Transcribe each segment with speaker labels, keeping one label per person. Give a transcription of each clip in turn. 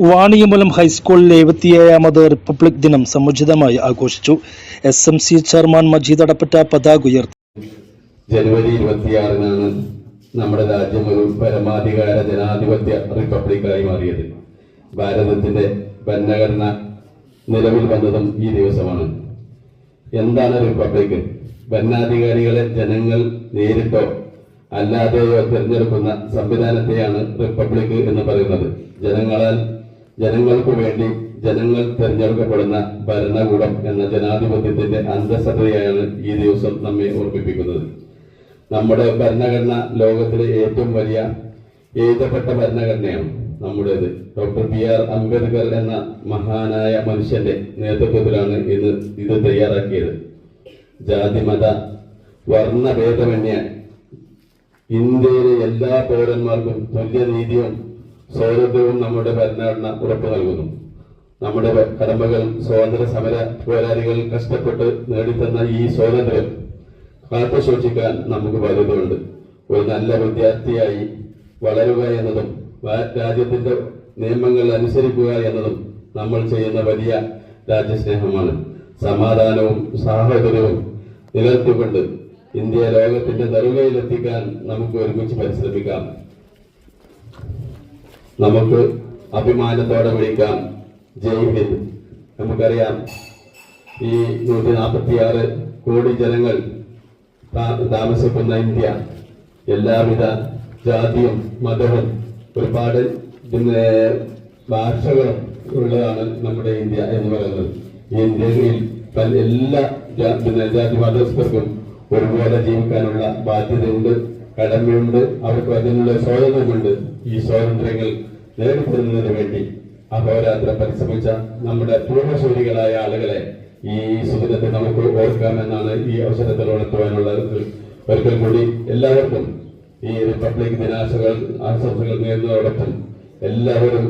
Speaker 1: വാണിയമ്പലം ഹൈസ്കൂളിലെ എഴുപത്തിയേഴാമത് റിപ്പബ്ലിക് ദിനം സമുചിതമായി ആഘോഷിച്ചു. S M C chairman Majeed Adappatta പതാക ഉയർത്തി.
Speaker 2: ജനുവരി ഇരുപത്തിയാറിനാണ് നമ്മുടെ രാജ്യം ഒരു പരമാധികാര ജനാധിപത്യ റിപ്പബ്ലിക്കായി മാറിയത്. ഭാരതത്തിന്റെ ഭരണഘടന നിലവിൽ വന്നതും ഈ ദിവസമാണ്. എന്താണ് റിപ്പബ്ലിക്? ഭരണാധികാരികളെ ജനങ്ങൾ നേരിട്ടോ അല്ലാതെയോ തിരഞ്ഞെടുക്കുന്ന സംവിധാനത്തെയാണ് റിപ്പബ്ലിക് എന്ന് പറയുന്നത്. ജനങ്ങളാൽ ജനങ്ങൾക്ക് വേണ്ടി ജനങ്ങൾ തെരഞ്ഞെടുക്കപ്പെടുന്ന ഭരണകൂടം എന്ന ജനാധിപത്യത്തിന്റെ അന്തസത്തയാണ് ഈ ദിവസം നമ്മെ ഓർമ്മിപ്പിക്കുന്നത്. നമ്മുടെ ഭരണഘടന ലോകത്തിലെ ഏറ്റവും വലിയ എഴുതപ്പെട്ട ഭരണഘടനയാണ് നമ്മുടേത്. ഡോക്ടർ ബി ആർ അംബേദ്കർ എന്ന മഹാനായ മനുഷ്യന്റെ നേതൃത്വത്തിലാണ് ഇന്ന് ഇത് തയ്യാറാക്കിയത്. ജാതി മത വർണഭേദമന്യ ഇന്ത്യയിലെ എല്ലാ പൗരന്മാർക്കും തുല്യനീതിയും സ്വാതന്ത്ര്യവും നമ്മുടെ ഭരണഘടന ഉറപ്പു നൽകുന്നു. നമ്മുടെ കടമകൾ സ്വാതന്ത്ര്യ സമര പോരാളികൾ കഷ്ടപ്പെട്ട് നേടിത്തന്ന ഈ സ്വാതന്ത്ര്യം കാത്തു സൂക്ഷിക്കാൻ നമുക്ക് ബാധ്യതയുണ്ട് ഒരു നല്ല വിദ്യാർത്ഥിയായി വളരുക എന്നതും രാജ്യത്തിന്റെ നിയമങ്ങൾ അനുസരിക്കുക എന്നതും നമ്മൾ ചെയ്യുന്ന വലിയ രാജ്യസ്നേഹമാണ്. സമാധാനവും സാഹോദര്യവും നിലനിർത്തിക്കൊണ്ട് ഇന്ത്യ ലോകത്തിന്റെ നെറുകയിലെത്തിക്കാൻ നമുക്ക് ഒരുമിച്ച് പരിശ്രമിക്കാം. നമുക്ക് അഭിമാനത്തോടെ വിളിക്കാം. ജയ് ഹിന്ദ്. നമുക്കറിയാം ഈ നൂറ്റി നാൽപ്പത്തി ആറ് കോടി ജനങ്ങൾ താമസിക്കുന്ന ഇന്ത്യ. എല്ലാവിധ ജാതിയും മതവും ഒരുപാട് ഭാഷകളും ഉള്ളതാണ് നമ്മുടെ ഇന്ത്യ എന്ന് പറയുന്നത്. ഈ ഇന്ത്യയിൽ എല്ലാ പിന്നെ ജാതി മതസ്ഥർക്കും ഒരുപോലെ ജീവിക്കാനുള്ള ബാധ്യതയുണ്ട് കടമയുണ്ട് അവർക്ക് അതിനുള്ള സ്വാതന്ത്ര്യമുണ്ട്. ഈ സ്വാതന്ത്ര്യങ്ങൾ നേടിത്തരുന്നതിന് വേണ്ടി അഹോരാത്രം പരിശ്രമിച്ച നമ്മുടെ പൂർവശൂരികളായ ആളുകളെ ഈ സുദിനത്തെ നമുക്ക് ഓർക്കാമെന്നാണ് ഈ അവസരത്തിൽ ഉണർത്തുവാനുള്ളത് ഒരിക്കൽ കൂടി എല്ലാവർക്കും ഈ റിപ്പബ്ലിക് ദിനാശകൾ ആശംസകൾ നേരുന്നതോടൊപ്പം എല്ലാവരും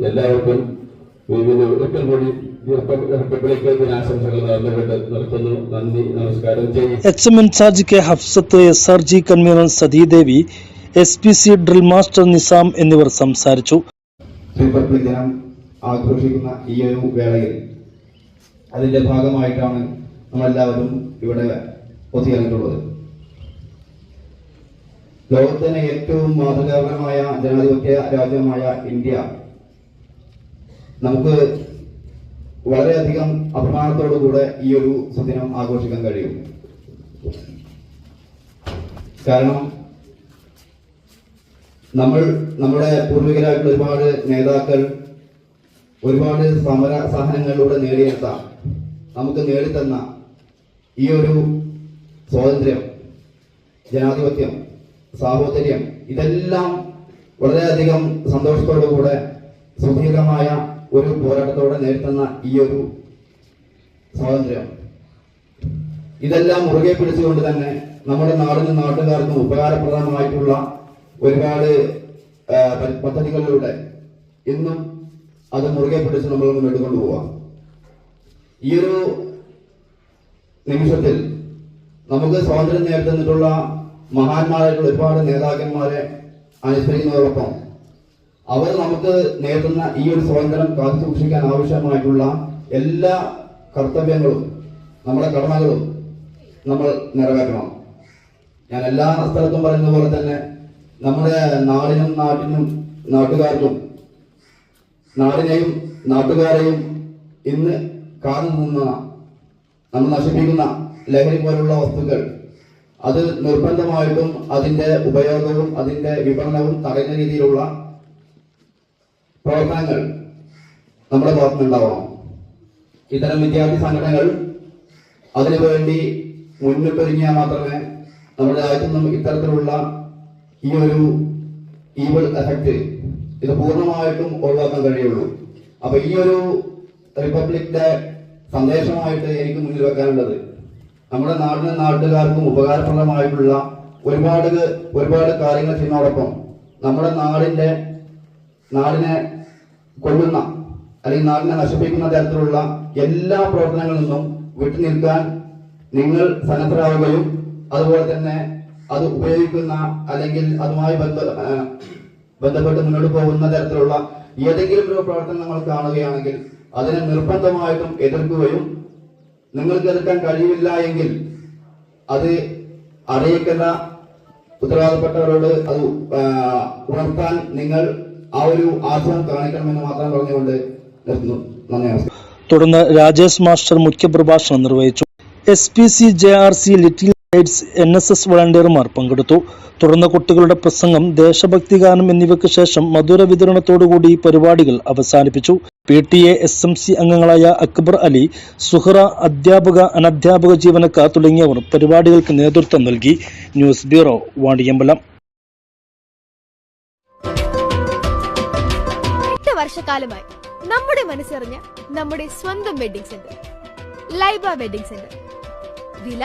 Speaker 2: എല്ലാവർക്കും ഒരിക്കൽ കൂടി
Speaker 1: H M incharge K Hafsath S R G convener Sathidevi S P C drill master Nisam എന്നിവർ സംസാരിച്ചു.
Speaker 3: റിപ്പബ്ലിക് ദിനം ആഘോഷിക്കുന്ന ഈ ഒരു വേളയിൽ അതിന്റെ ഭാഗമായിട്ടാണ് നമ്മളെല്ലാവരും ഇവിടെ ഒത്തുചേർന്നിട്ടുള്ളത്. ലോകത്തിന് ഏറ്റവും മാതൃകാപരമായ ജനാധിപത്യ രാജ്യമായ ഇന്ത്യ നമുക്ക് വളരെയധികം അഭിമാനത്തോടുകൂടെ ഈ ഒരു സുദിനം ആഘോഷിക്കാൻ കഴിയും. കാരണം നമ്മൾ നമ്മുടെ പൂർവികരായിട്ടുള്ള ഒരുപാട് നേതാക്കൾ ഒരുപാട് സമര സഹനങ്ങളിലൂടെ നേടിയെടുത്ത നമുക്ക് നേടിത്തന്ന ഈ ഒരു സ്വാതന്ത്ര്യം ജനാധിപത്യം സാഹോദര്യം ഇതെല്ലാം വളരെയധികം സന്തോഷത്തോടുകൂടെ സുദീർഘമായ ഒരു പോരാട്ടത്തോടെ നേരിട്ടുന്ന ഈ ഒരു സ്വാതന്ത്ര്യം. ഇതെല്ലാം മുറുകെ പിടിച്ചുകൊണ്ട് തന്നെ നമ്മുടെ നാടിനും നാട്ടുകാർക്കും ഉപകാരപ്രദമായിട്ടുള്ള ഒരുപാട് പദ്ധതികളിലൂടെ ഇന്നും അത് മുറുകെ പിടിച്ച് നമ്മൾ മുന്നോട്ട് കൊണ്ടുപോവാം ഈ ഒരു നിമിഷത്തിൽ നമുക്ക് സ്വാതന്ത്ര്യം നേടിത്തന്നിട്ടുള്ള മഹാന്മാരായിട്ടുള്ള ഒരുപാട് നേതാക്കന്മാരെ അനുസ്മരിക്കുന്നതോടൊപ്പം അവർ നമുക്ക് നേടുന്ന ഈ ഒരു സ്വാതന്ത്ര്യം കാത്തു സൂക്ഷിക്കാൻ ആവശ്യമായിട്ടുള്ള എല്ലാ കർത്തവ്യങ്ങളും നമ്മുടെ കടമകളും നമ്മൾ നിറവേറ്റണം. ഞാൻ എല്ലാ സ്ഥലത്തും പറയുന്ന പോലെ തന്നെ നമ്മുടെ നാടിനും നാട്ടിനും നാട്ടുകാർക്കും നാടിനെയും നാട്ടുകാരെയും ഇന്ന് കാതു നിന്ന നമ്മൾ നശിപ്പിക്കുന്ന ലഹരി പോലുള്ള വസ്തുക്കൾ അത് നിർബന്ധമായിട്ടും അതിന്റെ ഉപയോഗവും അതിന്റെ വിപണനവും തടയുന്ന രീതിയിലുള്ള പ്രവർത്തനങ്ങൾ നമ്മുടെ ഭാഗത്തുനിന്നുണ്ടാവണം ഇത്തരം വിദ്യാർത്ഥി സംഘടനകൾ അതിനുവേണ്ടി മുന്നിട്ടൊരുങ്ങിയാൽ മാത്രമേ നമ്മുടെ രാജ്യത്തു നിന്നും ഇത്തരത്തിലുള്ള ഈ ഒരു ഈവൾ എഫക്റ്റ് ഇത് പൂർണമായിട്ടും ഒഴിവാക്കാൻ കഴിയുള്ളൂ. അപ്പൊ ഈ ഒരു റിപ്പബ്ലിക് ഡേ സന്ദേശമായിട്ട് എനിക്ക് മുന്നിൽ വെക്കാനുള്ളത് നമ്മുടെ നാടിനും നാട്ടുകാർക്കും ഉപകാരപ്രദമായിട്ടുള്ള ഒരുപാട് ഒരുപാട് കാര്യങ്ങൾ ചെയ്യുന്നതോടൊപ്പം നമ്മുടെ നാടിന്റെ നാടിനെ കൊല്ലുന്ന അല്ലെങ്കിൽ നാടിനെ നശിപ്പിക്കുന്ന തരത്തിലുള്ള എല്ലാ പ്രവർത്തനങ്ങളിൽ നിന്നും വിട്ടുനിൽക്കാൻ നിങ്ങൾ സന്നദ്ധരാവുകയും അതുപോലെ തന്നെ അത് ഉപയോഗിക്കുന്ന അല്ലെങ്കിൽ അതുമായി ബന്ധ ബന്ധപ്പെട്ട് മുന്നോട്ട് പോകുന്ന തരത്തിലുള്ള ഏതെങ്കിലും ഒരു പ്രവർത്തനം നമ്മൾ കാണുകയാണെങ്കിൽ അതിനെ നിർബന്ധമായിട്ടും എതിർക്കുകയും നിങ്ങൾക്ക് എതിർക്കാൻ കഴിയില്ല എങ്കിൽ അത് അറിയിക്കുന്ന ഉത്തരവാദപ്പെട്ടവരോട് അത് ഉണർത്താൻ നിങ്ങൾ ആ ഒരു ആഗ്രഹം കാണിക്കണമെന്ന് മാത്രം പറഞ്ഞുകൊണ്ട് നിർത്തുന്നു. നന്ദി
Speaker 1: തുടർന്ന് രാജേഷ് മാസ്റ്റർ മുഖ്യപ്രഭാഷണം നിർവഹിച്ചു. S P C J R C little guides N S S വളണ്ടിയർമാർ പങ്കെടുത്തു. തുടർന്ന് കുട്ടികളുടെ പ്രസംഗം ദേശഭക്തി ഗാനം എന്നിവയ്ക്ക് ശേഷം മധുര വിതരണത്തോടുകൂടി പരിപാടികൾ അവസാനിപ്പിച്ചു. P T A S M C അംഗങ്ങളായ അക്ബർ അലി സുഹറ അധ്യാപക അനധ്യാപക ജീവനക്കാർ തുടങ്ങിയവർ പരിപാടികൾക്ക് നേതൃത്വം നൽകി. News bureau Vaniyambalam.
Speaker 4: വർഷക്കാലമായി നമ്മുടെ മനസ്സറിഞ്ഞ നമ്മുടെ സ്വന്തം wedding centre Laiba wedding centre. വില